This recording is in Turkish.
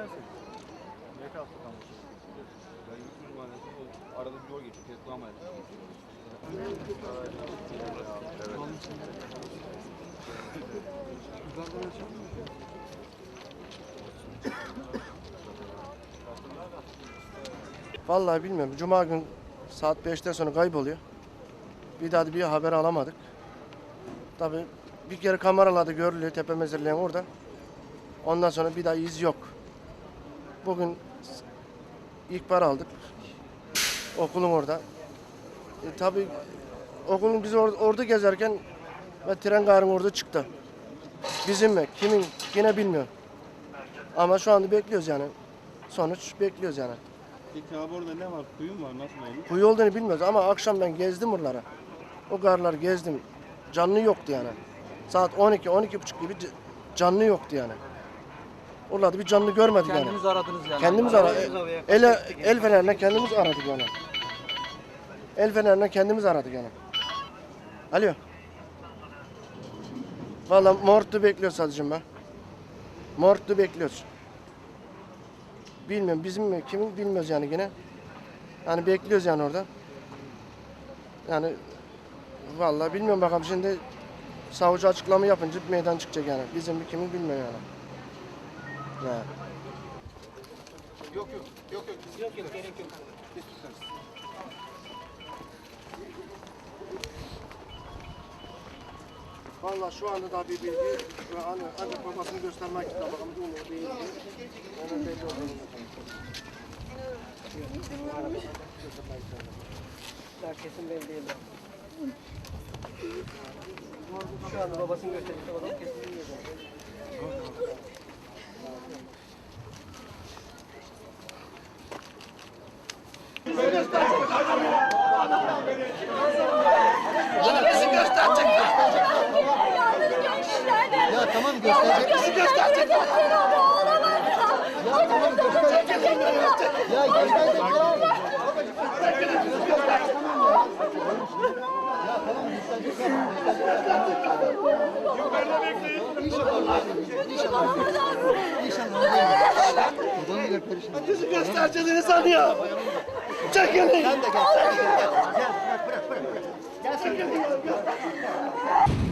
sensin. Ne kalktı tam o şey? Ben gitmişim mahallesine o arada bir yol geçiyor. Fethullah Mahallesi. Vallahi bilmiyorum. Cuma gün saat 5'ten sonra kayboluyor. Bir daha da bir haber alamadık. Tabii bir kere kameralarda görülüyor tepe mezarlığın orada. Ondan sonra bir daha iz yok. Bugün ihbar aldık. Okulun orada. E, tabii okulun biz or- orada gezerken ve tren garın orada çıktı. Bizim mi? Kimin? Yine bilmiyorum. Ama şu anda bekliyoruz yani. Sonuç bekliyoruz yani. Peki abi orada ne var? Kuyu mu var? Nasıl olmuş? Kuyu olduğunu bilmiyoruz ama akşam ben gezdim buralara. O garları gezdim. Canlı yoktu yani. Saat 12 12 buçuk gibi canlı yoktu yani. Oralarda bir canlı görmedik yani. Kendiniz aradınız yani. Kendimiz aradık. El, el fenerine kendimiz aradık yani. El fenerine kendimiz aradık yani. Alo. Valla Mort'u bekliyor sadece ben. Mort'u bekliyoruz. Bilmiyorum bizim mi kimin bilmiyoruz yani yine. Yani bekliyoruz yani orada. Yani vallahi bilmiyorum bakalım şimdi savcı açıklama yapınca meydan çıkacak yani. Bizim mi kimin bilmiyorum yani. Yani. Vallahi şu anda da bir bilgi, şu an ancak babasını göstermek istiyor. Bakalım bu mu değil? Onun belli olduğunu. Kesin belli değil. Şu anda babasını gösterirse babam kesin gösterecek ya. İnşallah. İnşallah. Perişan. Bizi göstereceğini sanıyor. Çekilin. Sen de gel. Sen de gel. Gel bırak bırak bırak. Gel sen de gel.